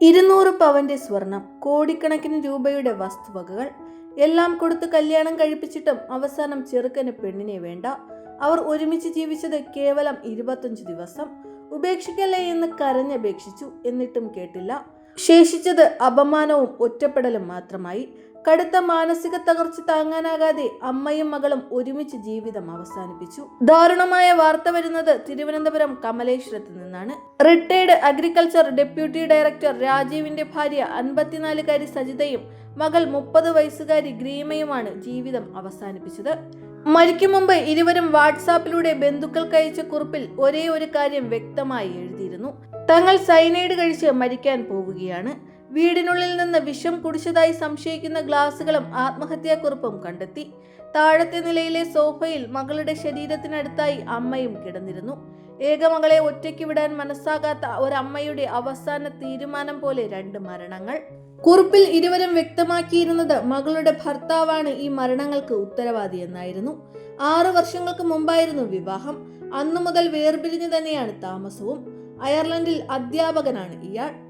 ഇരുന്നൂറ് പവന്റെ സ്വർണം കോടിക്കണക്കിന് രൂപയുടെ വസ്തുവകകൾ എല്ലാം കൊടുത്ത് കല്യാണം കഴിപ്പിച്ചിട്ടും അവസാനം ചെറുക്കന് പെണ്ണിനെ വേണ്ട. അവർ ഒരുമിച്ച് ജീവിച്ചത് കേവലം ഇരുപത്തഞ്ച് ദിവസം. ഉപേക്ഷിക്കല്ലേ എന്ന് കരഞ്ഞപേക്ഷിച്ചു. എന്നിട്ടും കേട്ടില്ല. ശേഷിച്ചത് അപമാനവും ഒറ്റപ്പെടലും മാത്രമായി. കടുത്ത മാനസിക തകർച്ച താങ്ങാനാകാതെ അമ്മയും മകളും ഒരുമിച്ച് ജീവിതം അവസാനിപ്പിച്ചു. ദാരുണമായ വാർത്ത വരുന്നത് തിരുവനന്തപുരം കമലേശ്വരത്ത് നിന്നാണ്. റിട്ടയർഡ് അഗ്രികൾച്ചർ ഡെപ്യൂട്ടി ഡയറക്ടർ രാജീവിന്റെ ഭാര്യ അൻപത്തിനാലുകാരി സജിതയും മകൾ മുപ്പത് വയസ്സുകാരി ഗ്രീമയുമാണ് ജീവിതം അവസാനിപ്പിച്ചത്. മരിക്കും മുമ്പ് ഇരുവരും വാട്സാപ്പിലൂടെ ബന്ധുക്കൾക്കയച്ച കുറിപ്പിൽ ഒരേ ഒരു കാര്യം വ്യക്തമായി എഴുതിയിരുന്നു. തങ്ങൾ സൈനൈഡ് കഴിച്ച് മരിക്കാൻ പോവുകയാണ്. വീടിനുള്ളിൽ നിന്ന് വിഷം കുടിച്ചതായി സംശയിക്കുന്ന ഗ്ലാസുകളും ആത്മഹത്യാക്കുറിപ്പും കണ്ടെത്തി. താഴത്തെ നിലയിലെ സോഫയിൽ മകളുടെ ശരീരത്തിനടുത്തായി അമ്മയും കിടന്നിരുന്നു. ഏകമകളെ ഒറ്റയ്ക്ക് വിടാൻ മനസ്സാകാത്ത ഒരമ്മയുടെ അവസാന തീരുമാനം പോലെ രണ്ട് മരണങ്ങൾ. കുറിപ്പിൽ ഇരുവരും വ്യക്തമാക്കിയിരുന്നത് മകളുടെ ഭർത്താവാണ് ഈ മരണങ്ങൾക്ക് ഉത്തരവാദി എന്നായിരുന്നു ആറു വർഷങ്ങൾക്ക് മുമ്പായിരുന്നു വിവാഹം. അന്നു മുതൽ വേർപിരിഞ്ഞു തന്നെയാണ് താമസവും. അയർലൻഡിൽ അധ്യാപകനാണ് ഇയാൾ.